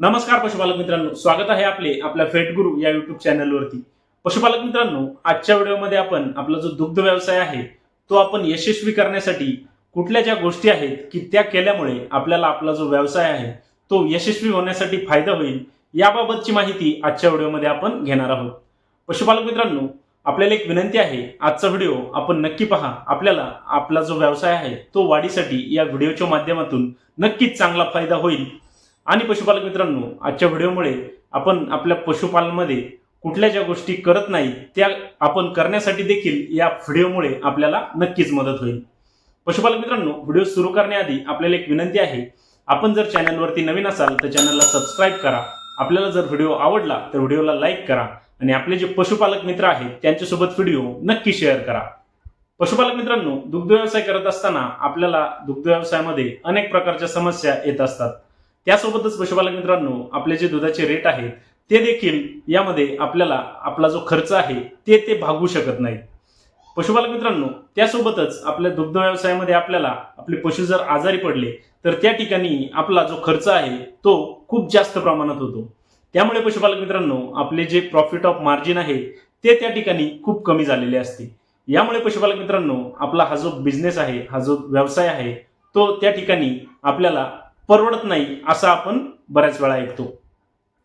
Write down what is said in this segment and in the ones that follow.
नमस्कार पशुपालक मित्रांनो स्वागत आहे आपले आपल्या फेट गुरु या युट्यूब चॅनलवरती पशुपालक मित्रांनो आजच्या व्हिडिओमध्ये आपण आपला जो दुग्ध व्यवसाय आहे तो आपण यशस्वी करण्यासाठी कुठल्या ज्या गोष्टी आहेत की त्या केल्यामुळे आपल्याला आपला जो व्यवसाय आहे तो यशस्वी होण्यासाठी फायदा होईल याबाबतची माहिती आजच्या व्हिडिओमध्ये आपण घेणार आहोत. पशुपालक मित्रांनो आपल्याला एक विनंती आहे आजचा व्हिडिओ आपण नक्की पहा. आपल्याला आपला जो व्यवसाय आहे तो वाढीसाठी या व्हिडिओच्या माध्यमातून नक्कीच चांगला फायदा होईल. आणि पशुपालक मित्रांनो आजच्या व्हिडिओमुळे आपण आपल्या पशुपालनमध्ये कुठल्या ज्या गोष्टी करत नाही त्या आपण करण्यासाठी देखील या व्हिडिओमुळे आपल्याला नक्कीच मदत होईल. पशुपालक मित्रांनो व्हिडिओ सुरू करण्याआधी आपल्याला एक विनंती आहे आपण जर चॅनलवरती नवीन असाल तर चॅनलला सबस्क्राईब करा. आपल्याला जर व्हिडिओ आवडला तर व्हिडिओला लाईक करा आणि आपले जे पशुपालक मित्र आहेत त्यांच्यासोबत व्हिडिओ नक्की शेअर करा. पशुपालक मित्रांनो दुग्ध व्यवसाय करत असताना आपल्याला दुग्ध व्यवसायामध्ये अनेक प्रकारच्या समस्या येत असतात. त्यासोबतच पशुपालक मित्रांनो आपले जे दुधाचे रेट आहेत ते देखील यामध्ये आपल्याला आपला जो खर्च आहे ते ते भागू शकत नाही पशुपालक मित्रांनो त्यासोबतच आपल्या दुग्ध व्यवसायामध्ये आपल्याला आपले पशु जर आजारी पडले तर त्या ठिकाणी आपला जो खर्च आहे तो खूप जास्त प्रमाणात होतो. त्यामुळे पशुपालक मित्रांनो आपले जे प्रॉफिट ऑफ मार्जिन आहे ते त्या ठिकाणी खूप कमी झालेले असते. यामुळे पशुपालक मित्रांनो आपला हा जो बिझनेस आहे हा जो व्यवसाय आहे तो त्या ठिकाणी आपल्याला परवडत नाही असं आपण बऱ्याच वेळा ऐकतो.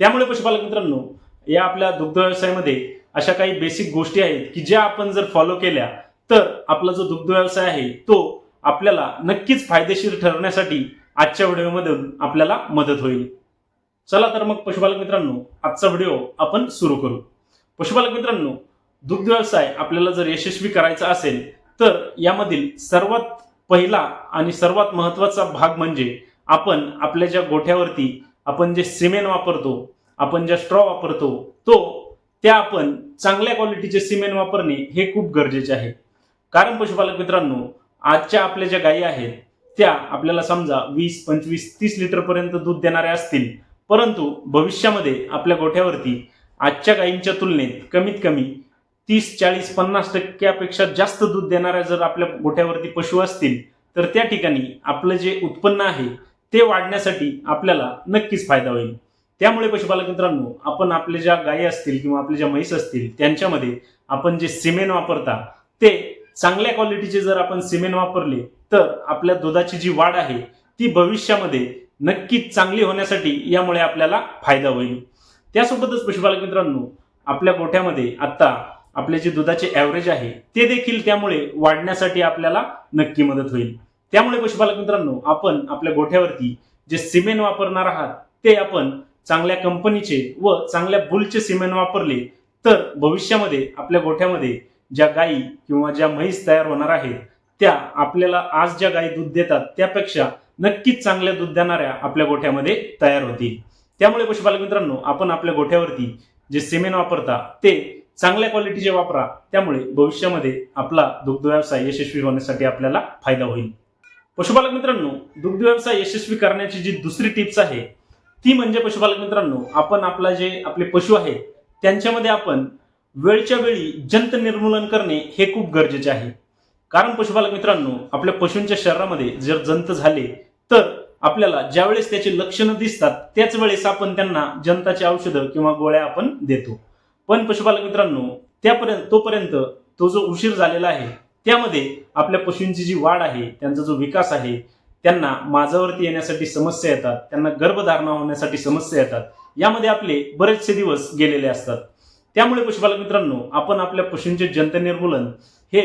त्यामुळे पशुपालक मित्रांनो या आपल्या दुग्ध व्यवसायामध्ये अशा काही बेसिक गोष्टी आहेत की ज्या आपण जर फॉलो केल्या तर आपला जो दुग्ध व्यवसाय आहे तो आपल्याला नक्कीच फायदेशीर ठरवण्यासाठी आजच्या व्हिडिओमधून आपल्याला मदत होईल. चला तर मग पशुपालक मित्रांनो आजचा व्हिडिओ आपण सुरू करू. पशुपालक मित्रांनो दुग्ध व्यवसाय आपल्याला जर यशस्वी करायचा असेल तर यामधील सर्वात पहिला आणि सर्वात महत्त्वाचा भाग म्हणजे आपण आपल्या ज्या गोठ्यावरती आपण जे सिमेंट वापरतो आपण ज्या स्ट्रॉ वापरतो तो त्या आपण चांगल्या क्वालिटीचे सिमेंट वापरणे हे खूप गरजेचे आहे. कारण पशुपालक मित्रांनो आजच्या आपल्या ज्या गायी आहेत त्या आपल्याला समजा वीस पंचवीस तीस लिटरपर्यंत दूध देणाऱ्या असतील परंतु भविष्यामध्ये आपल्या गोठ्यावरती आजच्या गायींच्या तुलनेत कमीत कमी तीस चाळीस पन्नास टक्क्यापेक्षा जास्त दूध देणाऱ्या जर आपल्या गोठ्यावरती पशु असतील तर त्या ठिकाणी आपलं जे उत्पन्न आहे ते वाढण्यासाठी आपल्याला नक्कीच फायदा होईल. त्यामुळे पशुपालक मित्रांनो आपण आपल्या ज्या गायी असतील किंवा आपल्या ज्या म्हैस असतील त्यांच्यामध्ये आपण जे सिमेंट वापरता ते चांगल्या क्वालिटीचे जर आपण सिमेंट वापरले तर आपल्या दुधाची जी वाढ आहे ती भविष्यामध्ये नक्कीच चांगली होण्यासाठी यामुळे आपल्याला फायदा होईल. त्यासोबतच पशुपालक मित्रांनो आपल्या गोठ्यामध्ये आत्ता आपले जे दुधाचे ॲव्हरेज आहे ते देखील त्यामुळे वाढण्यासाठी आपल्याला नक्की मदत होईल. त्यामुळे पशुपालक मित्रांनो आपण आपल्या गोठ्यावरती जे सिमेंट वापरणार आहात ते आपण चांगल्या कंपनीचे व चांगल्या बुलचे सिमेंट वापरले तर भविष्यामध्ये आपल्या गोठ्यामध्ये ज्या गायी किंवा ज्या म्हैस तयार होणार आहेत त्या आपल्याला आज ज्या गायी दूध देतात त्यापेक्षा नक्कीच चांगल्या दूध देणाऱ्या आपल्या गोठ्यामध्ये तयार होतील. त्यामुळे पशुपालक मित्रांनो आपण आपल्या गोठ्यावरती जे सिमेंट वापरता ते चांगल्या क्वालिटीचे वापरा त्यामुळे भविष्यामध्ये आपला दुग्ध व्यवसाय यशस्वी होण्यासाठी आपल्याला फायदा होईल. पशुपालक मित्रांनो दुग्ध व्यवसाय यशस्वी करण्याची जी दुसरी टिप्स आहे ती म्हणजे पशुपालक मित्रांनो आपण आपला जे आपले पशु आहेत त्यांच्यामध्ये आपण वेळच्या वेळी जंत निर्मूलन करणे हे खूप गरजेचे आहे. कारण पशुपालक मित्रांनो आपल्या पशूंच्या शरीरामध्ये जर जंत झाले तर आपल्याला ज्यावेळेस त्याची लक्षणं दिसतात त्याच वेळेस आपण त्यांना जंताची औषधं किंवा गोळ्या आपण देतो. पण पशुपालक मित्रांनो त्यापर्यंत तोपर्यंत तो जो उशीर झालेला आहे त्यामध्ये आपल्या पशूंची जी वाढ आहे त्यांचा जो विकास आहे त्यांना माझावरती येण्यासाठी समस्या येतात त्यांना गर्भधारणा होण्यासाठी समस्या येतात. यामध्ये आपले बरेचसे दिवस गेलेले असतात. त्यामुळे पशुपालक मित्रांनो आपण आपल्या पशूंचे जंत निर्मूलन हे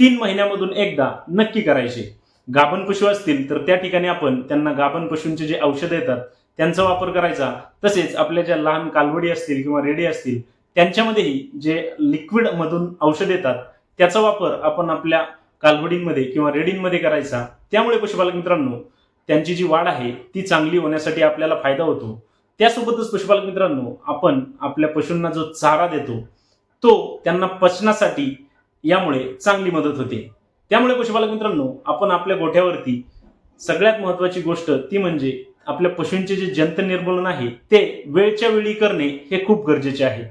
तीन महिन्यामधून एकदा नक्की करायचे. गाभण पशु असतील तर त्या ठिकाणी आपण त्यांना गाभण पशूंचे जे औषधं येतात त्यांचा वापर करायचा. तसेच आपल्या ज्या लहान कालवडी असतील किंवा रेडी असतील त्यांच्यामध्येही जे लिक्विडमधून औषध येतात त्याचा वापर आपण आपल्या कालवडींमध्ये किंवा रेडींमध्ये करायचा त्यामुळे पशुपालक मित्रांनो त्यांची जी वाढ आहे ती चांगली होण्यासाठी आपल्याला फायदा होतो. त्यासोबतच पशुपालक मित्रांनो आपण आपल्या पशूंना जो चारा देतो तो त्यांना पचनासाठी यामुळे चांगली मदत होते. त्यामुळे पशुपालक मित्रांनो आपण आपल्या गोठ्यावरती सगळ्यात महत्वाची गोष्ट ती म्हणजे आपल्या पशूंचे जे जंत निर्मूलन आहे ते वेळच्या वेळी करणे हे खूप गरजेचे आहे.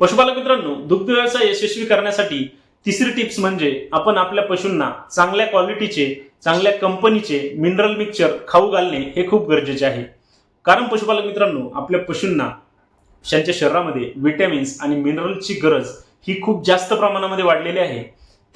पशुपालक मित्रांनो दुग्ध व्यवसाय यशस्वी करण्यासाठी तिसरी टिप्स म्हणजे आपण आपल्या पशूंना चांगल्या क्वालिटीचे चांगल्या कंपनीचे मिनरल मिक्सचर खाऊ घालणे हे खूप गरजेचे आहे. कारण पशुपालक मित्रांनो आपल्या पशूंना त्यांच्या शरीरामध्ये विटॅमिन्स आणि मिनरलची गरज ही खूप जास्त प्रमाणामध्ये वाढलेली आहे.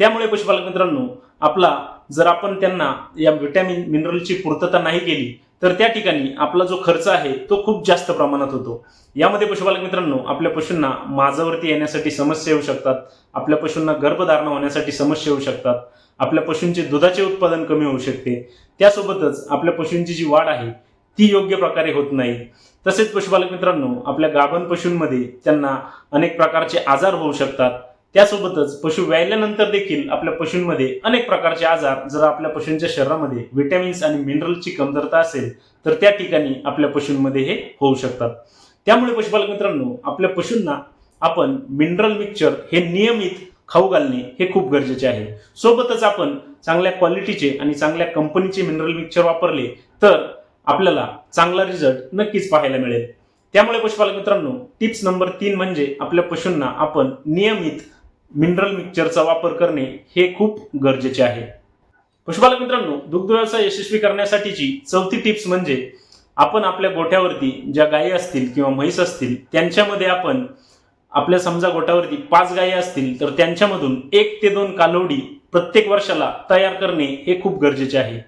त्यामुळे पशुपालक मित्रांनो आपला जर आपण त्यांना या विटॅमिन मिनरलची पूर्तता नाही केली तर त्या ठिकाणी आपला जो खर्च आहे तो खूप जास्त प्रमाणात होतो. यामध्ये पशुपालक मित्रांनो आपल्या पशूंना माझावरती येण्यासाठी समस्या येऊ शकतात. आपल्या पशूंना गर्भधारणा होण्यासाठी समस्या येऊ शकतात. आपल्या पशूंचे दुधाचे उत्पादन कमी होऊ शकते. त्यासोबतच आपल्या पशूंची जी वाढ आहे ती योग्य प्रकारे होत नाही. तसेच पशुपालक मित्रांनो आपल्या गाभण पशूंमध्ये त्यांना अनेक प्रकारचे आजार होऊ शकतात. त्यासोबतच पशु व्यायल्यानंतर देखील आपल्या पशूंमध्ये अनेक प्रकारचे आजार जर आपल्या पशूंच्या शरीरामध्ये व्हिटॅमिन्स आणि मिनरलची कमतरता असेल तर त्या ठिकाणी आपल्या पशूंमध्ये हे होऊ शकतात. त्यामुळे पशुपालक मित्रांनो आपल्या पशूंना आपण मिनरल मिक्सचर हे नियमित खाऊ घालणे हे खूप गरजेचे आहे. सोबतच आपण चांगल्या क्वालिटीचे आणि चांगल्या कंपनीचे मिनरल मिक्सचर वापरले तर आपल्याला चांगला रिझल्ट नक्कीच पाहायला मिळेल. त्यामुळे पशुपालक मित्रांनो टिप्स नंबर तीन म्हणजे आपल्या पशूंना आपण नियमित मिनरल मिक्सरचा वापर करणे हे खूप गरजेचे आहे. पशुपालक मित्रांनो दुग्ध व्यवसाय यशस्वी करण्यासाठीची चौथी टिप्स म्हणजे आपण आपल्या गोठ्यावरती ज्या गायी असतील किंवा म्हैस असतील त्यांच्यामध्ये आपण आपल्या समजा गोठ्यावरती पाच गायी असतील तर त्यांच्यामधून एक ते दोन कालवडी प्रत्येक वर्षाला तयार करणे हे खूप गरजेचे आहे.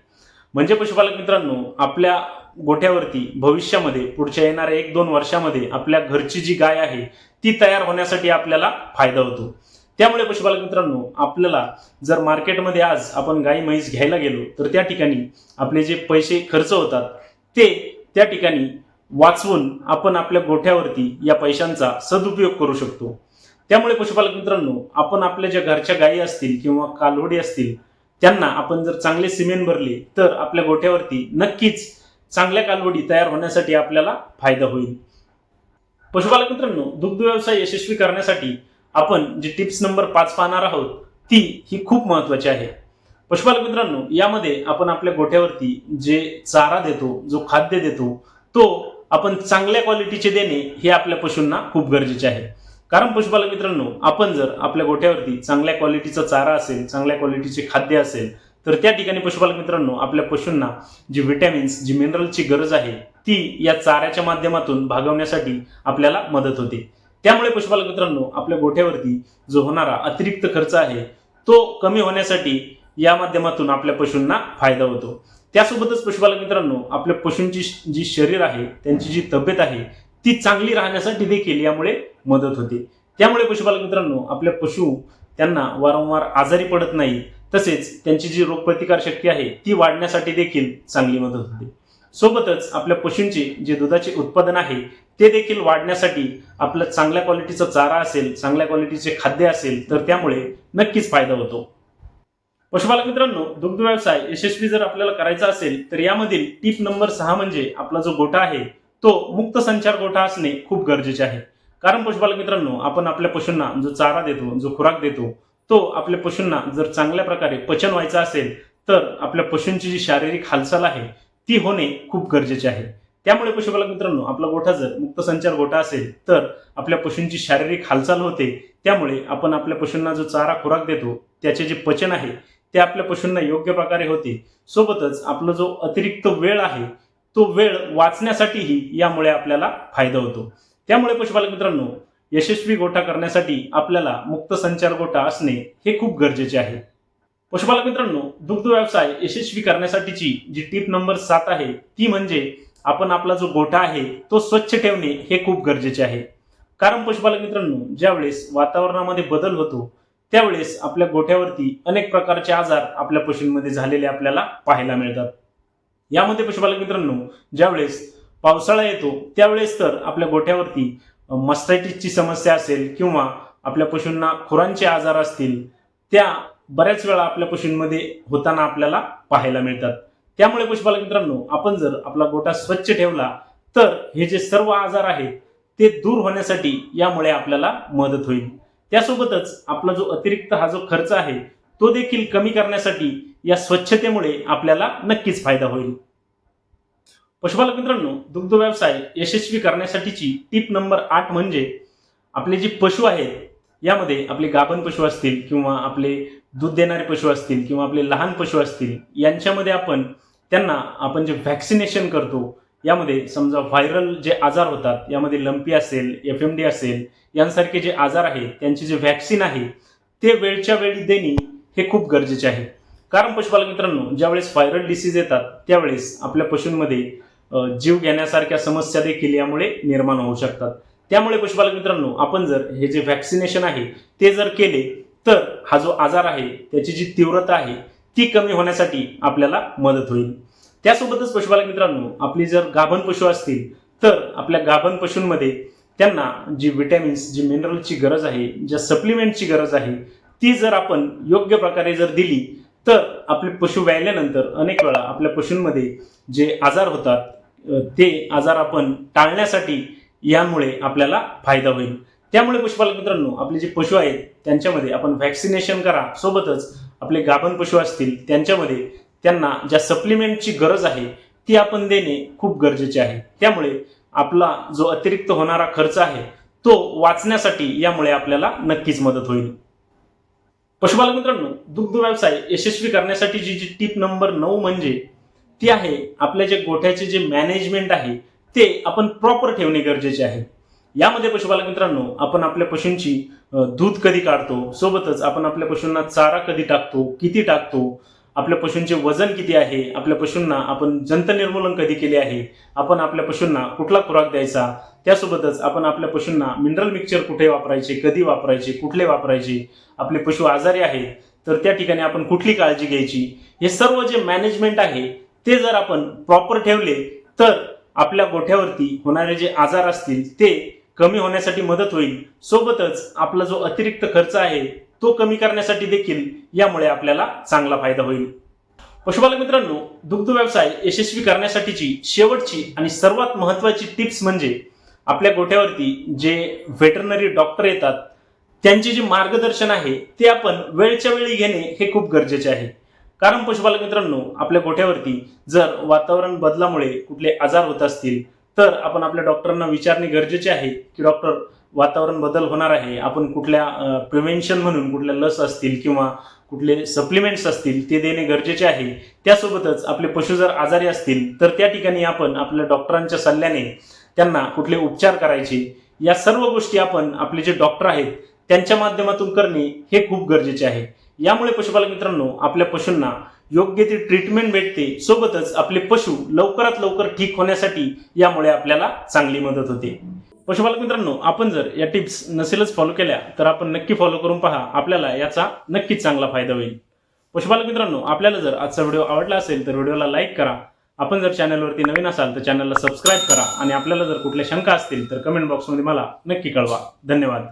म्हणजे पशुपालक मित्रांनो आपल्या गोठ्यावरती भविष्यामध्ये पुढच्या येणाऱ्या एक दोन वर्षामध्ये आपल्या घरची जी गाय आहे ती तयार होण्यासाठी आपल्याला फायदा होतो. त्यामुळे पशुपालक मित्रांनो आपल्याला जर मार्केटमध्ये आज आपण गाई म्हैस घ्यायला गेलो तर त्या ठिकाणी आपले जे पैसे खर्च होतात ते त्या ठिकाणी वाचवून आपण आपल्या गोठ्यावरती या पैशांचा सदुपयोग करू शकतो. त्यामुळे पशुपालक मित्रांनो आपण आपल्या ज्या घरच्या गायी असतील किंवा कालवडी असतील त्यांना आपण जर चांगले सिमेंट भरले तर आपल्या गोठ्यावरती नक्कीच चांगल्या कालवडी तयार होण्यासाठी आपल्याला फायदा होईल. पशुपालक मित्रांनो दुग्ध व्यवसाय यशस्वी करण्यासाठी आपण जी टिप्स नंबर पाच पाहणार आहोत ती ही खूप महत्वाची आहे. पशुपालक मित्रांनो यामध्ये आपण आपल्या गोठ्यावरती जे चारा देतो जो खाद्य देतो तो आपण चांगल्या क्वालिटीचे देणे हे आपल्या पशूंना खूप गरजेचे आहे. कारण पशुपालक मित्रांनो आपण जर आपल्या गोठ्यावरती चांगल्या क्वालिटीचा चारा असेल चांगल्या क्वालिटीचे खाद्य असेल तर त्या ठिकाणी पशुपालक मित्रांनो आपल्या पशूंना जी व्हिटॅमिन्स जी मिनरलची गरज आहे ती या चाऱ्याच्या माध्यमातून भागवण्यासाठी आपल्याला मदत होते. त्यामुळे पशुपालक मित्रांनो आपल्या गोठ्यावरती जो होणारा अतिरिक्त खर्च आहे तो कमी होण्यासाठी या माध्यमातून आपल्या पशूंना फायदा होतो. त्यासोबतच पशुपालक मित्रांनो आपल्या पशूंची जी शरीर आहे त्यांची जी तब्येत आहे ती चांगली राहण्यासाठी देखील यामुळे मदत होते. त्यामुळे पशुपालक मित्रांनो आपल्या पशु त्यांना वारंवार आजारी पडत नाही तसेच त्यांची जी रोगप्रतिकार शक्ती आहे ती वाढण्यासाठी देखील चांगली मदत होते. सोबतच आपल्या पशूंचे जे दुधाचे उत्पादन आहे ते देखील वाढण्यासाठी आपलं चांगल्या क्वालिटीचा चारा असेल चांगल्या क्वालिटीचे खाद्य असेल तर त्यामुळे नक्कीच फायदा होतो. पशुपालक मित्रांनो दुग्ध व्यवसाय यशस्वी जर आपल्याला करायचा असेल तर यामधील टीप नंबर सहा म्हणजे आपला जो गोठा आहे तो मुक्त संचार गोठा असणे खूप गरजेचे आहे. कारण पशुपालक मित्रांनो आपण आपल्या पशूंना जो चारा देतो जो खुराक देतो तो आपल्या पशूंना जर चांगल्या प्रकारे पचन व्हायचं असेल तर आपल्या पशूंची जी शारीरिक हालचाल आहे ती होणे खूप गरजेचे आहे. त्यामुळे पशुपालक मित्रांनो आपला गोठा जर मुक्त संचार गोठा असेल तर आपल्या पशूंची शारीरिक हालचाल होते. त्यामुळे आपण आपल्या पशूंना जो चारा खुराक देतो त्याचे जे पचन आहे ते आपल्या पशूंना योग्य प्रकारे होते. सोबतच आपला जो अतिरिक्त वेळ आहे तो वेळ वाचण्यासाठीही यामुळे आपल्याला फायदा होतो. त्यामुळे पशुपालक मित्रांनो यशस्वी गोठा करण्यासाठी आपल्याला मुक्त संचार गोठा असणे हे खूप गरजेचे आहे. पशुपालक मित्रांनो दुग्ध व्यवसाय यशस्वी करण्यासाठीची जी टीप नंबर सात आहे ती म्हणजे आपण आपला जो गोठा आहे तो स्वच्छ ठेवणे हे खूप गरजेचे आहे. कारण पशुपालक मित्रांनो ज्यावेळेस वातावरणामध्ये बदल होतो त्यावेळेस आपल्या गोठ्यावरती अनेक प्रकारचे आजार आपल्या पशूंमध्ये झालेले आपल्याला पाहायला मिळतात. यामध्ये पशुपालक मित्रांनो ज्यावेळेस पावसाळा येतो त्यावेळेस तर आपल्या गोठ्यावरती मस्टायटिसची समस्या असेल किंवा आपल्या पशूंना खुरांचे आजार असतील त्या बऱ्याच वेळा आपल्या पशूंमध्ये होताना आपल्याला पाहायला मिळतात. त्यामुळे पशुपालक मित्रांनो आपण जर आपला गोटा स्वच्छ ठेवला तर हे जे सर्व आजार आहेत ते दूर होण्यासाठी यामुळे आपल्याला मदत होईल. त्यासोबतच आपला जो अतिरिक्त हा जो खर्च आहे तो देखील कमी करण्यासाठी या स्वच्छतेमुळे आपल्याला नक्कीच फायदा होईल. पशुपालक मित्रांनो दुग्ध व्यवसाय यशस्वी करण्यासाठीची टीप नंबर आठ म्हणजे आपले जे पशु आहेत यामध्ये आपले गाभण पशु असतील किंवा आपले दूध देणारे पशु असतील किंवा आपले लहान पशु असतील यांच्यामध्ये आपण त्यांना आपण जे व्हॅक्सिनेशन करतो यामध्ये समजा व्हायरल जे आजार होतात यामध्ये लंपी असेल एफ एम डी असेल यांसारखे जे आजार आहेत त्यांचे जे व्हॅक्सिन आहे ते वेळच्या वेळी देणे हे खूप गरजेचे आहे. कारण पशुपालक मित्रांनो ज्यावेळेस व्हायरल डिसीज येतात त्यावेळेस आपल्या पशूंमध्ये जीव घेण्यासारख्या समस्या देखील यामुळे निर्माण होऊ शकतात. त्यामुळे पशुपालक मित्रांनो आपण जर हे जे व्हॅक्सिनेशन आहे ते जर केले तर हा जो आजार आहे त्याची जी तीव्रता आहे ती कमी होण्यासाठी आपल्याला मदत होईल. त्यासोबतच पशुपालक मित्रांनो आपली जर गाभण पशु असतील तर आपल्या गाभण पशूंमध्ये त्यांना जी विटॅमिन्स जी मिनरलची गरज आहे ज्या सप्लिमेंटची गरज आहे ती जर आपण योग्य प्रकारे जर दिली तर आपले पशु व्यायल्यानंतर अनेक वेळा आपल्या पशूंमध्ये जे आजार होतात ते आजार आपण टाळण्यासाठी यामुळे आपल्याला फायदा होईल. त्यामुळे पशुपालक मित्रांनो आपले जे पशु आहेत त्यांच्यामध्ये आपण व्हॅक्सिनेशन करा. सोबतच आपले गाभण पशु असतील त्यांच्यामध्ये त्यांना ज्या सप्लिमेंटची गरज आहे ती आपण देणे खूप गरजेचे आहे. त्यामुळे आपला जो अतिरिक्त होणारा खर्च आहे तो वाचण्यासाठी यामुळे आपल्याला नक्कीच मदत होईल. पशुपालक मित्रांनो दुग्ध व्यवसाय यशस्वी करण्यासाठी जी जी टीप नंबर नऊ म्हणजे ती आहे आपल्या जे गोठ्याचे जे मॅनेजमेंट आहे ते आपण प्रॉपर ठेवणे गरजेचे आहे. यामध्ये पशुपालक मित्रांनो आपण आपल्या पशूंची दूध कधी काढतो सोबतच आपण आपल्या पशूंना चारा कधी टाकतो किती टाकतो आपल्या पशूंचे वजन किती आहे आपल्या पशूंना आपण जंत निर्मूलन कधी केले आहे आपण आपल्या पशूंना कुठला खुराक द्यायचा त्यासोबतच आपण आपल्या पशूंना मिनरल मिक्सचर कुठे वापरायचे कधी वापरायचे कुठले वापरायचे आपले पशु आजारी आहेत तर त्या ठिकाणी आपण कुठली काळजी घ्यायची हे सर्व जे मॅनेजमेंट आहे ते जर आपण प्रॉपर ठेवले तर आपल्या गोठ्यावरती होणारे जे आजार असतील ते कमी होण्यासाठी मदत होईल. सोबतच आपला जो अतिरिक्त खर्च आहे तो कमी करण्यासाठी देखील यामुळे आपल्याला चांगला फायदा होईल. पशुपालक मित्रांनो दुग्ध व्यवसाय यशस्वी करण्यासाठीची शेवटची आणि सर्वात महत्वाची टिप्स म्हणजे आपल्या गोठ्यावरती जे व्हेटरनरी डॉक्टर येतात त्यांचे जे मार्गदर्शन आहे ते आपण वेळच्या वेळी घेणे हे खूप गरजेचे आहे. कारण पशुपालक मित्रांनो आपल्या गोठ्यावरती जर वातावरण बदलामुळे कुठले आजार होत असतील तर आपण आपल्या डॉक्टरांना विचारणे गरजेचे आहे की डॉक्टर वातावरण बदल होणार आहे. आपण कुठल्या प्रिव्हेन्शन म्हणून कुठल्या लस असतील किंवा कुठले सप्लिमेंट्स असतील ते देणे गरजेचे आहे. त्यासोबतच आपले पशु जर आजारी असतील तर त्या ठिकाणी आपण आपल्या डॉक्टरांच्या सल्ल्याने त्यांना कुठले उपचार करायचे या सर्व गोष्टी आपण आपले जे डॉक्टर आहेत त्यांच्या माध्यमातून करणे हे खूप गरजेचे आहे. यामुळे पशुपालक मित्रांनो आपल्या पशूंना योग्य ती ट्रीटमेंट भेटते. सोबतच आपले पशु लवकरात लवकर ठीक होण्यासाठी यामुळे आपल्याला चांगली मदत होते. पशुपालक मित्रांनो आपण जर या टिप्स नसेलच फॉलो केल्या तर आपण नक्की फॉलो करून पहा. आपल्याला याचा नक्कीच चांगला फायदा होईल. पशुपालक मित्रांनो आपल्याला जर आजचा व्हिडिओ आवडला असेल तर व्हिडिओला लाईक करा. आपण जर चॅनलवरती नवीन असाल तर चॅनलला सबस्क्राईब करा. आणि आपल्याला जर कुठल्या शंका असतील तर कमेंट बॉक्समध्ये मला नक्की कळवा. धन्यवाद.